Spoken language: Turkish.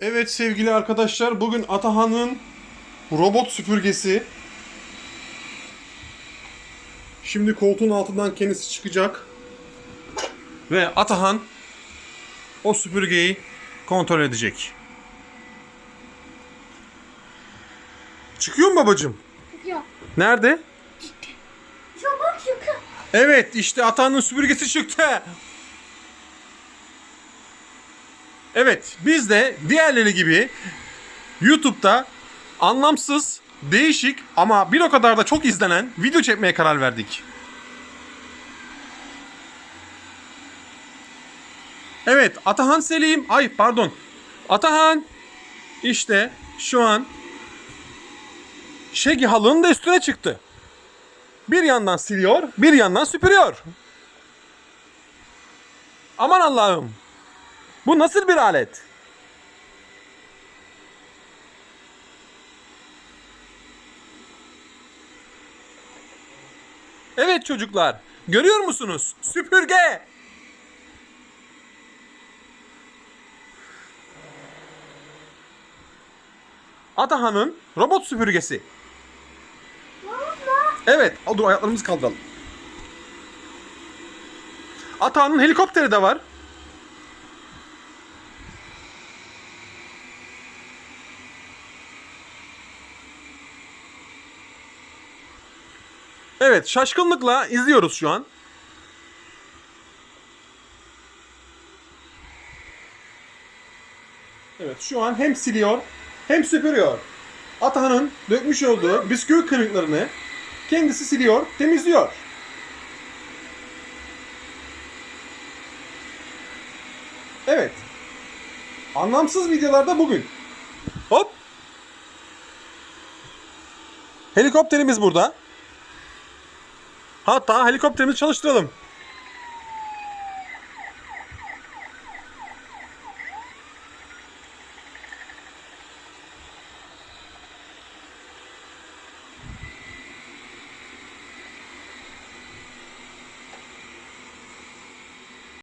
Evet sevgili arkadaşlar bugün Atahan'ın robot süpürgesi. Şimdi koltuğun altından kendisi çıkacak. Ve Atahan o süpürgeyi kontrol edecek. Çıkıyor mu babacığım? Yok. Nerede? Ya bak şaka. Evet işte Atahan'ın süpürgesi çıktı. Evet biz de diğerleri gibi YouTube'da anlamsız, değişik ama bir o kadar da çok izlenen video çekmeye karar verdik. Evet Atahan Selim, ay pardon. Atahan işte şu an Şegi halının da üstüne çıktı. Bir yandan siliyor, bir yandan süpürüyor. Aman Allah'ım. Bu nasıl bir alet? Evet çocuklar, görüyor musunuz? Süpürge. Atahan'ın robot süpürgesi. Evet, dur ayaklarımızı kaldıralım. Atahan'ın helikopteri de var. Evet, şaşkınlıkla izliyoruz şu an. Evet, şu an hem siliyor hem süpürüyor. Atahan'ın dökmüş olduğu bisküvi kırıklarını kendisi siliyor, temizliyor. Evet. Anlamsız videolarda bugün. Hop. Helikopterimiz burada. Hatta helikopterimizi çalıştıralım.